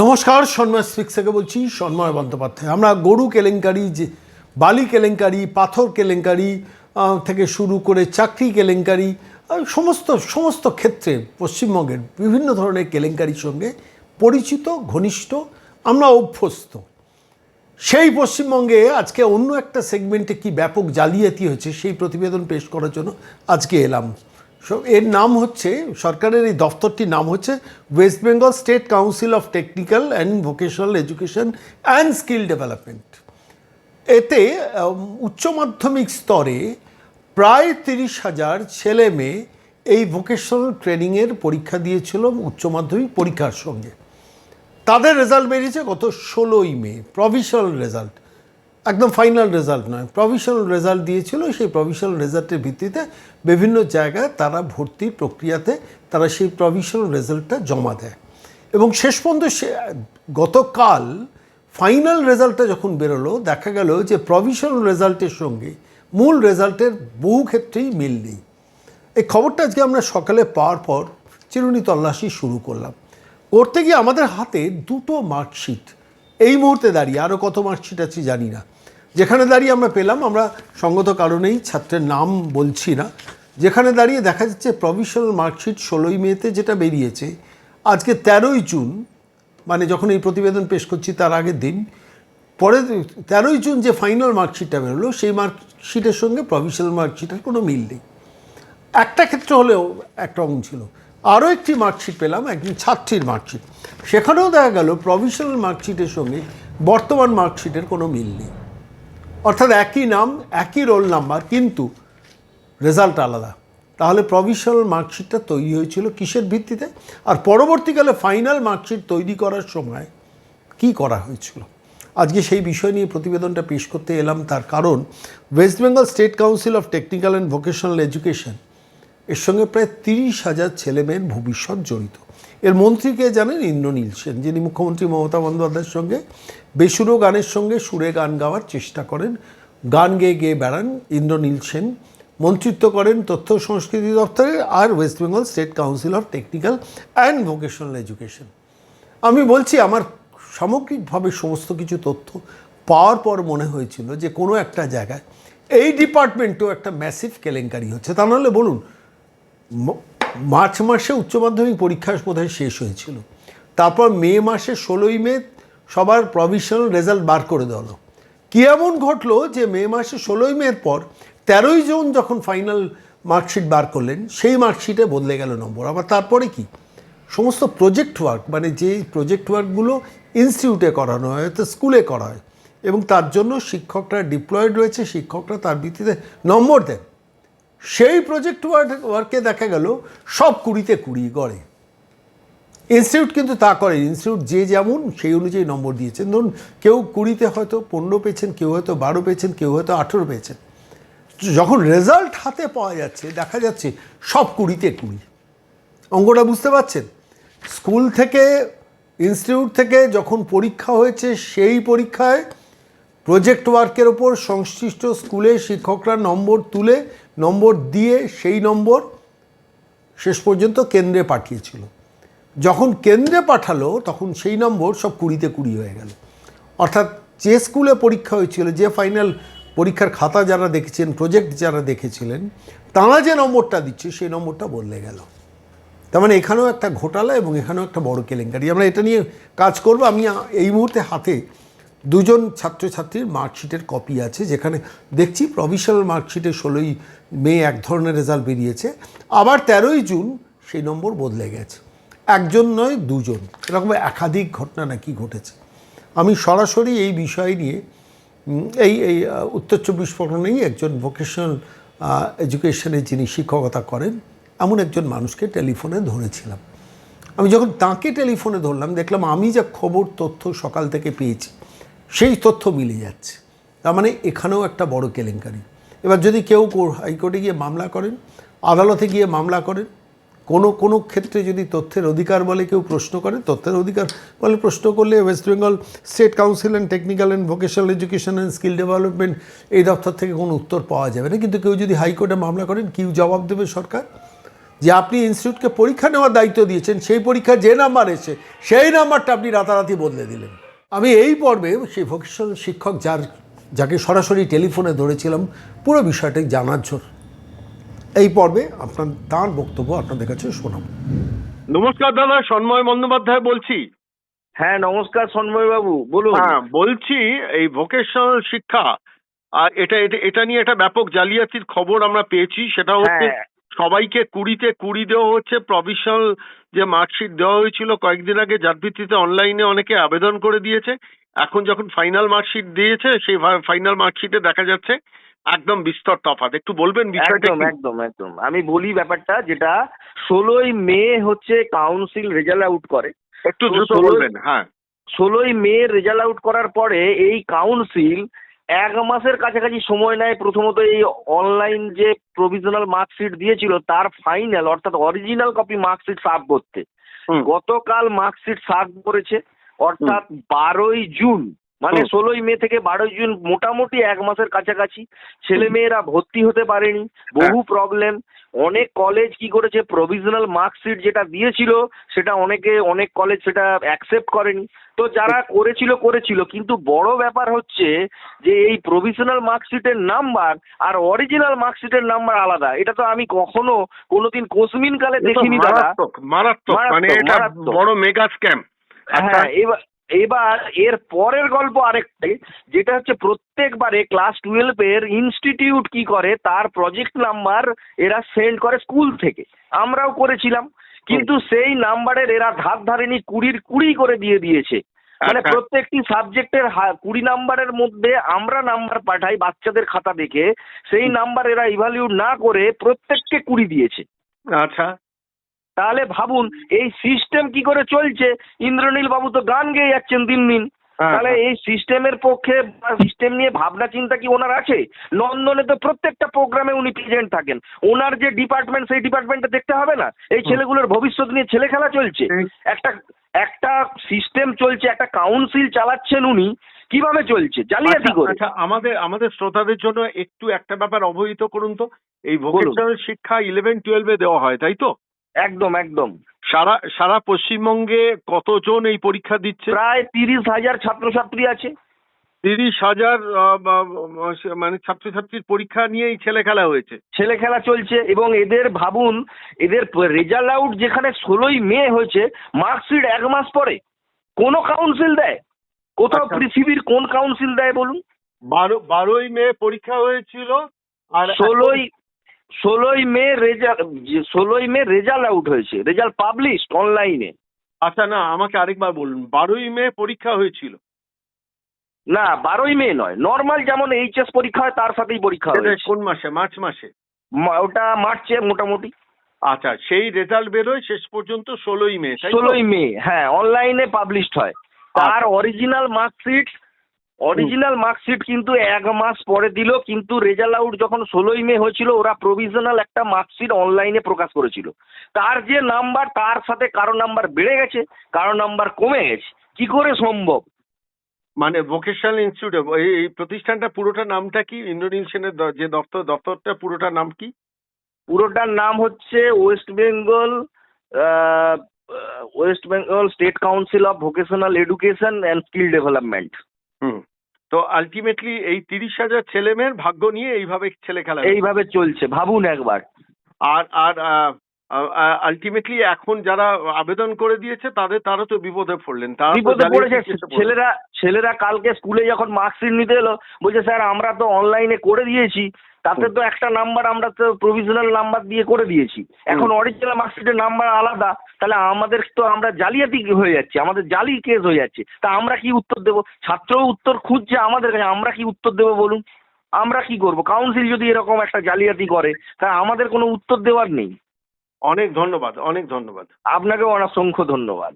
নমস্কার, সন্ময় স্পিক্স থেকে বলছি সন্ময় বন্দ্যোপাধ্যায়। আমরা গরু কেলেঙ্কারি, যে বালি কেলেঙ্কারি, পাথর কেলেঙ্কারি থেকে শুরু করে চাকরি কেলেঙ্কারি সমস্ত সমস্ত ক্ষেত্রে পশ্চিমবঙ্গের বিভিন্ন ধরনের কেলেঙ্কারির সঙ্গে পরিচিত, ঘনিষ্ঠ, আমরা অভ্যস্ত। সেই পশ্চিমবঙ্গে আজকে অন্য একটা সেগমেন্টে কি ব্যাপক জালিয়াতি হয়েছে, সেই প্রতিবেদন পেশ করার জন্য আজকে এলাম। এর নাম হচ্ছে, সরকারের এই দফতরটির নাম হচ্ছে West Bengal State Council of Technical and Vocational Education and Skill Development এতে উচ্চ মাধ্যমিক স্তরে প্রায় তিরিশ হাজার ছেলে মেয়ে এই ভোকেশনাল ট্রেনিংয়ের পরীক্ষা দিয়েছিল উচ্চ মাধ্যমিক পরীক্ষার সঙ্গে। তাদের রেজাল্ট বেরিয়েছে গত ষোলোই মে প্রভিশনাল রেজাল্ট একদম ফাইনাল রেজাল্ট নয়। প্রভিশনাল রেজাল্ট দিয়েছিল, সেই প্রভিশনাল রেজাল্টের ভিত্তিতে বিভিন্ন জায়গায় তারা ভর্তির প্রক্রিয়াতে তারা সেই প্রভিশনাল রেজাল্টটা জমা দেয়। এবং শেষ পর্যন্ত সে, গতকাল ফাইনাল রেজাল্টটা যখন বেরোলো, দেখা গেল যে প্রভিশনাল রেজাল্টের সঙ্গে মূল রেজাল্টের বহু ক্ষেত্রেই মিল নেই। এই খবরটা আজকে আমরা সকালে পাওয়ার পর চিরুনি তল্লাশি শুরু করলাম। করতে গিয়ে আমাদের হাতে দুটো মার্কশিট এই মুহূর্তে দাঁড়িয়ে আরও কত মার্কশিট আছে জানি না। যেখানে দাঁড়িয়ে আমরা পেলাম, আমরা সঙ্গত কারণেই ছাত্রের নাম বলছি না, যেখানে দাঁড়িয়ে দেখা যাচ্ছে প্রভিশনাল মার্কশিট ষোলোই মেতে যেটা বেরিয়েছে, আজকে তেরোই জুন মানে যখন এই প্রতিবেদন পেশ করছি তার আগের দিন, পরে তেরোই জুন যে ফাইনাল মার্কশিটটা বেরোলো, সেই মার্কশিটের সঙ্গে প্রভিশনাল মার্কশিটের কোনো মিল নেই। একটা ক্ষেত্র হলেও একরকম ছিল। আরও একটি মার্কশিট পেলাম, একজন ছাত্রীর মার্কশিট সেখানেও দেখা গেল প্রভিশনাল মার্কশিটের সঙ্গে বর্তমান মার্কশিটের কোনো মিল নেই। অর্থাৎ একই নাম, একই রোল নাম্বার কিন্তু রেজাল্ট আলাদা। তাহলে প্রভিশনাল মার্কশিটটা তৈরি হয়েছিল কিসের ভিত্তিতে? আর পরবর্তীকালে ফাইনাল মার্কশিট তৈরি করার সময় কি করা হয়েছিল? আজকে সেই বিষয় নিয়ে প্রতিবেদনটা পেশ করতে এলাম, তার কারণ West Bengal State Council of Technical and Vocational Education এর সঙ্গে প্রায় তিরিশ হাজার ছেলেমেয়ের ভবিষ্যৎ জড়িত। এর মন্ত্রীকে জানেন ইন্দ্রনীল সেন, যিনি মুখ্যমন্ত্রী মমতা বন্দ্যোপাধ্যায়ের সঙ্গে বেসুরো গানের সঙ্গে সুরে গান গাওয়ার চেষ্টা করেন। গান গেয়ে গেয়ে বেড়ান ইন্দ্রনীল সেন। মন্ত্রিত্ব করেন তথ্য সংস্কৃতি দপ্তরের আর West Bengal State Council of Technical and Vocational Education. আমি বলছি, আমার সামগ্রিকভাবে সমস্ত কিছু তথ্য পাওয়ার পর মনে হয়েছিল যে কোনো একটা জায়গায় এই ডিপার্টমেন্টেও একটা ম্যাসিভ কেলেঙ্কারি হচ্ছে। তা নাহলে বলুন মার্চ মাসে উচ্চ মাধ্যমিক পরীক্ষা বোধহয় শেষ হয়েছিল। তারপর মে মাসে ষোলোই মে সবার প্রভিশনাল রেজাল্ট বার করে দেওয়া হলো। কী এমন ঘটলো যে মে মাসে ষোলোই মের পর তেরোই জুন যখন ফাইনাল মার্কশিট বার করলেন, সেই মার্কশিটে বদলে গেল নম্বর। আবার তারপরে কি? সমস্ত প্রজেক্ট ওয়ার্ক মানে যে প্রজেক্ট ওয়ার্কগুলো ইনস্টিটিউটে করানো হয় হয়তো স্কুলে করা হয়, এবং তার জন্য শিক্ষকরা ডিপ্লয়েড রয়েছে, শিক্ষকরা তার ভিত্তিতে নম্বর দেন। সেই প্রজেক্ট ওয়ার্ক দেখা গেল, সব কুড়িতে কুড়ি গড়ে ইনস্টিটিউট কিন্তু তা করে ইনস্টিটিউট যে যেমন, সেই অনুযায়ী নম্বর দিয়েছেন। ধরুন, কেউ কুড়িতে হয়তো পনেরো পেয়েছেন, কেউ হয়তো বারো পেয়েছেন, কেউ হয়তো আঠেরো পেয়েছেন। যখন রেজাল্ট হাতে পাওয়া যাচ্ছে, দেখা যাচ্ছে সব কুড়িতে কুড়ি। অঙ্কটা বুঝতে পারছেন? স্কুল থেকে ইনস্টিটিউট থেকে যখন পরীক্ষা হয়েছে, সেই পরীক্ষায় প্রজেক্ট ওয়ার্কের ওপর সংশ্লিষ্ট স্কুলে শিক্ষকরা নম্বর তুলে নম্বর দিয়ে সেই নম্বর শেষ পর্যন্ত কেন্দ্রে পাঠিয়েছিল। যখন কেন্দ্রে পাঠালো, তখন সেই নম্বর সব কুড়িতে কুড়ি হয়ে গেল। অর্থাৎ যে স্কুলে পরীক্ষা হয়েছিল, যে ফাইনাল পরীক্ষার খাতা যারা দেখেছেন প্রজেক্ট যারা দেখেছিলেন, তারা যে নম্বরটা দিচ্ছে, সেই নম্বরটা বদলে গেল। তার মানে এখানেও একটা ঘোটালা এবং এখানেও একটা বড় কেলেঙ্কারি। আমরা এটা নিয়ে কাজ করব। আমি এই মুহূর্তে হাতে দুজন ছাত্রছাত্রীর মার্কশিটের কপি আছে, যেখানে দেখছি প্রভিশনাল মার্কশিটে ষোলোই মে এক ধরনের রেজাল্ট বেরিয়েছে। আবার তেরোই জুন সেই নম্বর বদলে গেছে। একজন নয়, দুজন। এরকম একাধিক ঘটনা নাকি ঘটেছে। আমি সরাসরি এই বিষয় নিয়ে এই এই উত্তর চব্বিশ পরগনায় একজন ভোকেশনাল এডুকেশনে যিনি শিক্ষকতা করেন, এমন একজন মানুষকে টেলিফোনে ধরেছিলাম। আমি যখন তাকে টেলিফোনে ধরলাম, দেখলাম আমি যা খবর, তথ্য সকাল থেকে পেয়েছি সেই তথ্য মিলে যাচ্ছে। তার মানে এখানেও একটা বড় কেলেঙ্কারি। এবার যদি কেউ হাইকোর্টে গিয়ে মামলা করেন, আদালতে গিয়ে মামলা করেন, কোনো কোনো ক্ষেত্রে যদি তথ্যের অধিকার বলে কেউ প্রশ্ন করে, তথ্যের অধিকার বলে প্রশ্ন করলে West Bengal State Council and Technical and Vocational Education and Skill Development এই দপ্তর থেকে কোনো উত্তর পাওয়া যাবে না। কিন্তু কেউ যদি হাইকোর্টে মামলা করেন কেউ জবাব দেবে সরকার? যে আপনি ইনস্টিটিউটকে পরীক্ষা নেওয়ার দায়িত্ব দিয়েছেন, সেই পরীক্ষা যে নাম্বার এসে, সেই নাম্বারটা আপনি রাতারাতি বদলে দিলেন। আমি এই পর্বে সেই ভোকেশনাল শিক্ষক যার যাকে সরাসরি টেলিফোনে ধরেছিলাম পুরো বিষয়টাই জানার জন্য। এই পর্বে আপনার তার বক্তব্য আপনাদের কাছে শোনাব। নমস্কার দাদা সন্ময় বন্দ্যোপাধ্যায় বলছি। হ্যাঁ নমস্কার সন্ময় বাবু বলুন। হ্যাঁ বলছি এই ভোকেশনাল শিক্ষা আর এটা এটা এটা নিয়ে একটা ব্যাপক জালিয়াতির খবর আমরা পেয়েছি সেটা হচ্ছে হ্যাঁ। সবাইকে কুড়িতে কুড়ি দেওয়া হচ্ছে। প্রভিশনাল যে মার্কশিট দেওয়া হয়েছিল কয়েকদিন আগে যার ভিত্তিতে অনলাইনে অনেকে আবেদন করে দিয়েছে। এখন যখন ফাইনাল মার্কশিট দিয়েছে সেই ফাইনাল মার্কশিটে দেখা যাচ্ছে একদম বিস্তর তফাৎ। একটু বলবেন বিষয়টা একদম একদম একদম। আমি বলি ব্যাপারটা যেটা ষোলোই মে হচ্ছে কাউন্সিল রেজাল্ট আউট করে। একটু দ্রুত বলবেন হ্যাঁ। ষোলোই মে রেজাল্ট আউট করার পরে এই কাউন্সিল এক মাসের কাছাকাছি সময় নেয় প্রথমত এই অনলাইন যে প্রভিশনাল মার্কশিট দিয়েছিল তার ফাইনাল অর্থাৎ অরিজিনাল কপি মার্কশিট সার্ভ করতে। গতকাল মার্কশিট সার্ভ করেছে অর্থাৎ বারোই জুন। মানে ষোলোই মে থেকে বারোই জুন মোটামুটি এক মাসের কাছাকাছি। ছেলে মেয়েরা ভর্তি হতে পারেনি বহু প্রবলেম অনেক কলেজ কি করেছে প্রভিশনাল মার্কশিট যেটা দিয়েছিল সেটা অনেকে অনেক কলেজ সেটা অ্যাকসেপ্ট করেনি। তো যারা করেছিল করেছিল। কিন্তু বড় ব্যাপার হচ্ছে যে এই প্রভিশনাল মার্কশিটের নাম্বার আর অরিজিনাল মার্কশিটের নাম্বার আলাদা। এটা তো আমি কখনো কোনোদিন কোসমিন কালে দেখিনি দাদা। মারাত্মক মানে এটা বড় মেগা স্ক্যাম আচ্ছা। হ্যাঁ এবার এবার এর পরের গল্প আরেকটাই যেটা হচ্ছে প্রত্যেকবারে ক্লাস টুয়েলভের ইনস্টিটিউট কি করে তার প্রজেক্ট নাম্বার এরা সেন্ড করে স্কুল থেকে। আমরাও করেছিলাম কিন্তু সেই নাম্বারের এরা ধার ধারেনি কুড়ির কুড়ি করে দিয়ে দিয়েছে। মানে আচ্ছা। প্রত্যেকটি সাবজেক্টের কুড়ি নাম্বারের মধ্যে আমরা নাম্বার পাঠাই বাচ্চাদের খাতা দেখে সেই নাম্বার এরা ইভালিউট না করে প্রত্যেককে কুড়ি দিয়েছে। আচ্ছা। তাহলে ভাবুন এই সিস্টেম কি করে চলছে? ইন্দ্রনীল বাবু তো গান গেয়ে যাচ্ছেন দিন দিন। হ্যাঁ, তাহলে হ্যাঁ। এই সিস্টেমের পক্ষে সিস্টেম নিয়ে ভাবনা চিন্তা কি ওনার আছে? নন্দনে তো প্রত্যেকটা প্রোগ্রামে উনি প্রেজেন্ট থাকেন। ওনার যে ডিপার্টমেন্ট সেই ডিপার্টমেন্টে দেখতে হবে না? এই ছেলেগুলোর ভবিষ্যৎ নিয়ে ছেলে খেলা চলছে। একটা একটা সিস্টেম চলছে একটা কাউন্সিল চালাচ্ছেন উনি কীভাবে চলছে? জালিয়াতি আচ্ছা, করে। আচ্ছা আমাদের আমাদের শ্রোতাদের জন্য একটু একটা ব্যাপার অবহিত করুন তো। এই ভোকেশনাল শিক্ষা ইলেভেন টুয়েলভে দেওয়া হয় তাই তো? একদম একদম। সারা সারা পশ্চিমবঙ্গে কতজন এই পরীক্ষা দিচ্ছে? প্রায় তিরিশ হাজার ছাত্রছাত্রী আছে। তিরিশ হাজার মানে ছাত্রছাত্রীর পরীক্ষা নিয়েই ছেলে খেলা হয়েছে। ছেলে খেলা চলছে এবং এদের ভাবুন এদের রেজাল্ট আউট যেখানে ষোলোই মে হয়েছে মার্কশিট এক মাস পরে কোনো কাউন্সিল দেয়? কোথাও আচ্ছা। পৃথিবীর কোন কাউন্সিল দেয় বলুন? বারো বারোই মে পরীক্ষা হয়েছিল আর ষোলোই ষোলোই মে রেজাল্ট ষোলোই মে রেজাল্ট আউট হয়েছে। রেজাল্ট পাবলিশড অনলাইনে আচ্ছা না আমাকে আরেকবার বলুন বারোই মে পরীক্ষা হয়েছিল? না বারোই মে নয়। নর্মাল যেমন এইচএস পরীক্ষা হয় তার সাথেই পরীক্ষা হয়েছে। কোন মাসে? মার্চ মাসে? ওটা মার্চে মোটামুটি। আচ্ছা সেই রেজাল্ট বেরোয় শেষ পর্যন্ত ষোলোই মে ষোলোই মে হ্যাঁ অনলাইনে পাবলিশড হয়। তার আচ্ছা। অরিজিনাল মার্কশিট অরিজিনাল মার্কশিট কিন্তু এক মাস পরে দিল কিন্তু রেজাল্ট আউট যখন ষোলোই মে হয়েছিল ওরা প্রভিশনাল একটা মার্কশিট অনলাইনে প্রকাশ করেছিল। তার যে নাম্বার তার সাথে কারও নাম্বার বেড়ে গেছে কারও নাম্বার কমে গেছে। কি করে সম্ভব? মানে ভোকেশনাল ইনস্টিটিউট এই প্রতিষ্ঠানটা পুরোটা নামটা কি? দ- যে দপ্তর দপ্তরটা পুরোটা নাম কি? পুরোটার নাম হচ্ছে West Bengal West Bengal State Council of Vocational Education and Skill Development তো আলটিমেটলি এই তিরিশ হাজার ছেলে মেয়ের ভাগ্য নিয়ে এইভাবে ছেলে খেলা এইভাবে চলছে ভাবুন একবার। আর আর আলটিমেটলি এখন যারা আবেদন করে দিয়েছে তাদের তারা তো বিপদে পড়লেন। তারা বিপদে পড়েছে। ছেলেরা ছেলেরা কালকে স্কুলে যখন মার্কশিট নিতে এলো বলছে স্যার আমরা তো অনলাইনে করে দিয়েছি। তাতে তো একটা নাম্বার আমরা তো প্রভিশনাল নাম্বার দিয়ে করে দিয়েছি। এখন অরিজিনাল মার্কশিটের নাম্বার আলাদা। তাহলে আমাদের তো আমরা জালিয়াতি হয়ে যাচ্ছে। আমাদের জালি কেস হয়ে যাচ্ছে। তা আমরা কি উত্তর দেবো? ছাত্রও উত্তর খুঁজছে আমাদের কাছে। আমরা কি উত্তর দেবো বলুন? আমরা কি করব? কাউন্সিল যদি এরকম একটা জালিয়াতি করে তা আমাদের কোনো উত্তর দেওয়ার নেই। অনেক ধন্যবাদ অনেক ধন্যবাদ। আপনাকেও অসংখ্য ধন্যবাদ।